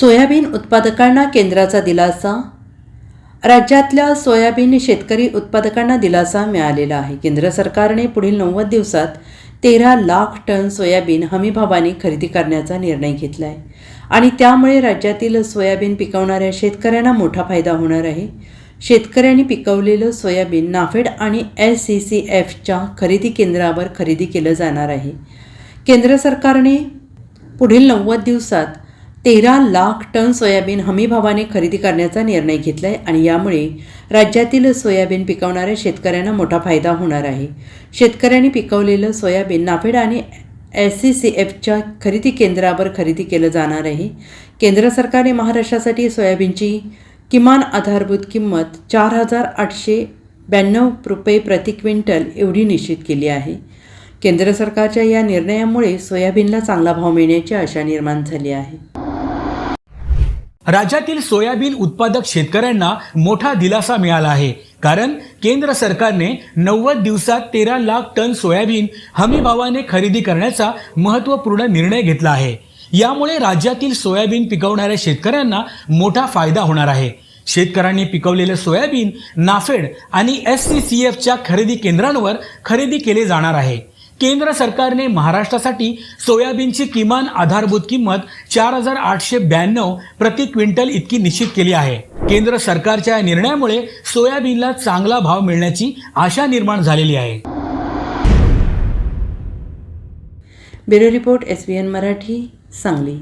Soybean उत्पादकांना केंद्राचा दिलासा? राज्यातल्या सोयाबीन शेतकरी उत्पादकांना दिलासा मिळालेला आहे. केंद्र सरकारने पुढील नव्वद दिवसात तेरा लाख टन सोयाबीन हमीभावाने खरेदी करण्याचा निर्णय घेतला आहे आणि त्यामुळे राज्यातील सोयाबीन पिकवणाऱ्या शेतकऱ्यांना मोठा फायदा होणार आहे. शेतकऱ्यांनी पिकवलेलं सोयाबीन नाफेड आणि एस सी सी एफच्या खरेदी केंद्रावर खरेदी केलं जाणार आहे. केंद्र सरकारने पुढील नव्वद दिवसात तेरा लाख टन सोयाबीन हमीभावाने खरेदी करण्याचा निर्णय घेतला आहे आणि यामुळे राज्यातील सोयाबीन पिकवणाऱ्या शेतकऱ्यांना मोठा फायदा होणार आहे. शेतकऱ्यांनी पिकवलेलं सोयाबीन नाफेड आणि एस सी सी एफच्या खरेदी केंद्रावर खरेदी केलं जाणार आहे. केंद्र सरकारने महाराष्ट्रासाठी सोयाबीनची किमान आधारभूत किंमत चार हजार आठशे ब्याण्णव रुपये प्रति क्विंटल एवढी निश्चित केली आहे. केंद्र सरकारच्या या निर्णयामुळे सोयाबीनला चांगला भाव मिळण्याची आशा निर्माण झाली आहे. राज्यातील सोयाबीन उत्पादक शेतकऱ्यांना मोठा दिलासा मिळाला आहे. कारण केंद्र सरकारने नव्वद दिवसात तेरा लाख टन सोयाबीन हमीभावाने खरेदी करण्याचा महत्त्वपूर्ण निर्णय घेतला आहे. यामुळे राज्यातील सोयाबीन पिकवणाऱ्या शेतकऱ्यांना मोठा फायदा होणार आहे. शेतकऱ्यांनी पिकवलेले सोयाबीन नाफेड आणि एस सी सी एफच्या खरेदी केंद्रांवर खरेदी केले जाणार आहे. केंद्र सरकारने महाराष्ट्रासाठी सोयाबीनची किमान आधारभूत किंमत चार हजार आठशे ब्याण्णव प्रति क्विंटल इतकी निश्चित केली आहे. केंद्र सरकारच्या या निर्णयामुळे सोयाबीनला चांगला भाव मिळण्याची आशा निर्माण झालेली आहे. Bureau report S B N Marathi Sangli.